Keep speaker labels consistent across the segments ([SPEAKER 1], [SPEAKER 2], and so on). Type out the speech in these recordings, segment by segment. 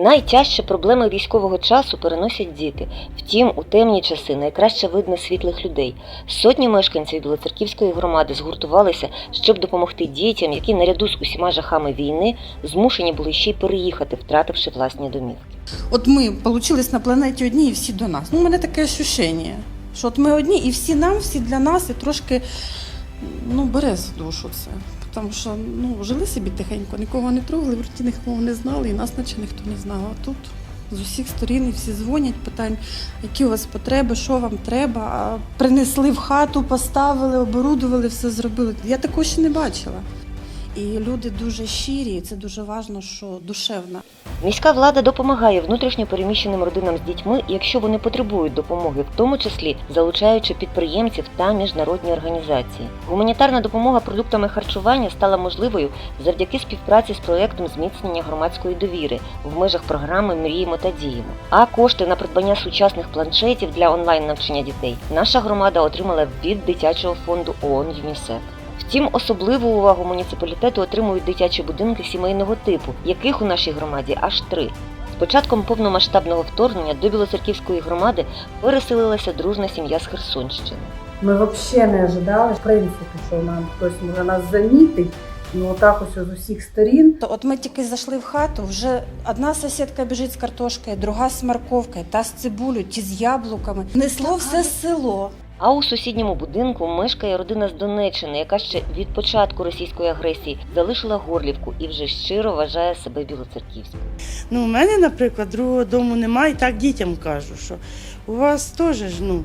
[SPEAKER 1] Найтяжче проблеми військового часу переносять діти. Втім, у темні часи найкраще видно світлих людей. Сотні мешканців Білоцерківської громади згуртувалися, щоб допомогти дітям, які наряду з усіма жахами війни змушені були ще й переїхати, втративши власні домівки.
[SPEAKER 2] От ми получились на планеті одні і всі до нас. Ну, у мене таке ощущення, що от ми одні і всі нам, всі для нас, і трошки ну, бере за душу це. Тому що ну, жили собі тихенько, нікого не трогали, в роті нікого не знали, і нас наче ніхто не знав. А тут з усіх сторін і всі дзвонять, питають, які у вас потреби, що вам треба. Принесли в хату, поставили, оборудували, все зробили. Я такого ще не бачила. І люди дуже щирі, і це дуже важливо, що душевно.
[SPEAKER 1] Міська влада допомагає внутрішньо переміщеним родинам з дітьми, якщо вони потребують допомоги, в тому числі залучаючи підприємців та міжнародні організації. Гуманітарна допомога продуктами харчування стала можливою завдяки співпраці з проектом зміцнення громадської довіри в межах програми Мріємо та діємо. А кошти на придбання сучасних планшетів для онлайн навчання дітей наша громада отримала від дитячого фонду ООН ЮНІСЕФ. Втім, особливу увагу муніципалітету отримують дитячі будинки сімейного типу, яких у нашій громаді аж три. З початком повномасштабного вторгнення до Білоцерківської громади переселилася дружна сім'я з Херсонщини.
[SPEAKER 3] Ми взагалі не ожидали, в принципі, що нам хтось може нас замітить. І отак ось з усіх сторін.
[SPEAKER 2] То От ми тільки зайшли в хату, вже одна сусідка біжить з картошкою, друга з морковкою, та з цибулею, ті з яблуками. Несло все село.
[SPEAKER 1] А у сусідньому будинку мешкає родина з Донеччини, яка ще від початку російської агресії залишила Горлівку і вже щиро вважає себе білоцерківською.
[SPEAKER 4] Ну, у мене, наприклад, другого дому немає, і так дітям кажу, що у вас теж ну,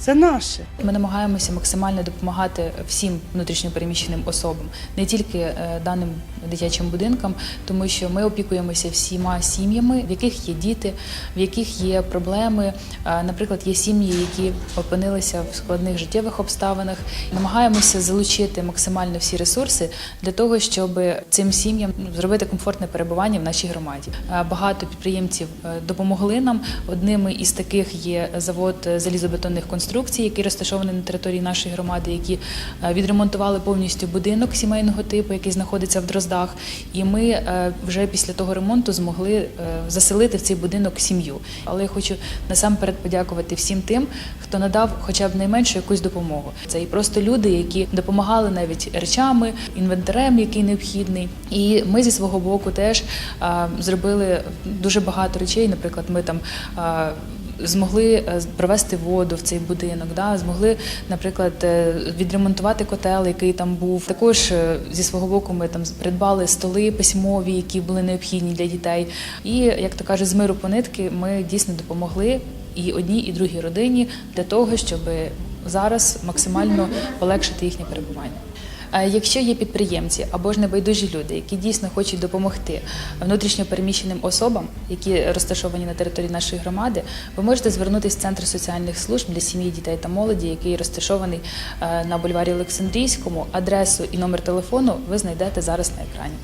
[SPEAKER 4] це наше.
[SPEAKER 5] Ми намагаємося максимально допомагати всім внутрішньопереміщеним особам, не тільки е, даним дитячим будинкам, тому що ми опікуємося всіма сім'ями, в яких є діти, в яких є проблеми. Е, Наприклад, є сім'ї, які опинилися в складних життєвих обставинах. Намагаємося залучити максимально всі ресурси для того, щоб цим сім'ям зробити комфортне перебування в нашій громаді. Е, Багато підприємців допомогли нам. Одними із таких є завод залізобетонних конструкцій, який розташований на території нашої громади, які е, відремонтували повністю будинок сімейного типу, який знаходиться в Дроздах. І ми е, вже після того ремонту змогли е, заселити в цей будинок сім'ю. Але я хочу насамперед подякувати всім тим, хто надав хоча б найменшу якусь допомогу. Це і просто люди, які допомагали навіть речами, інвентарем, який необхідний. І ми зі свого боку теж зробили дуже багато речей. Наприклад, ми там. Змогли е, провести воду в цей будинок, да? змогли, наприклад, е, відремонтувати котел, який там був. Також е, зі свого боку ми там придбали столи письмові, які були необхідні для дітей. І як то кажуть, з миру по нитки ми дійсно допомогли і одній, і другій родині для того, щоб зараз максимально полегшити їхнє перебування. Е, Якщо є підприємці або ж небайдужі люди, які дійсно хочуть допомогти внутрішньо переміщеним особам, які розташовані на території нашої громади, ви можете звернутися в центр соціальних служб для сім'ї, дітей та молоді, який розташований е, на бульварі Олександрійському. Адресу і номер телефону ви знайдете зараз на екрані.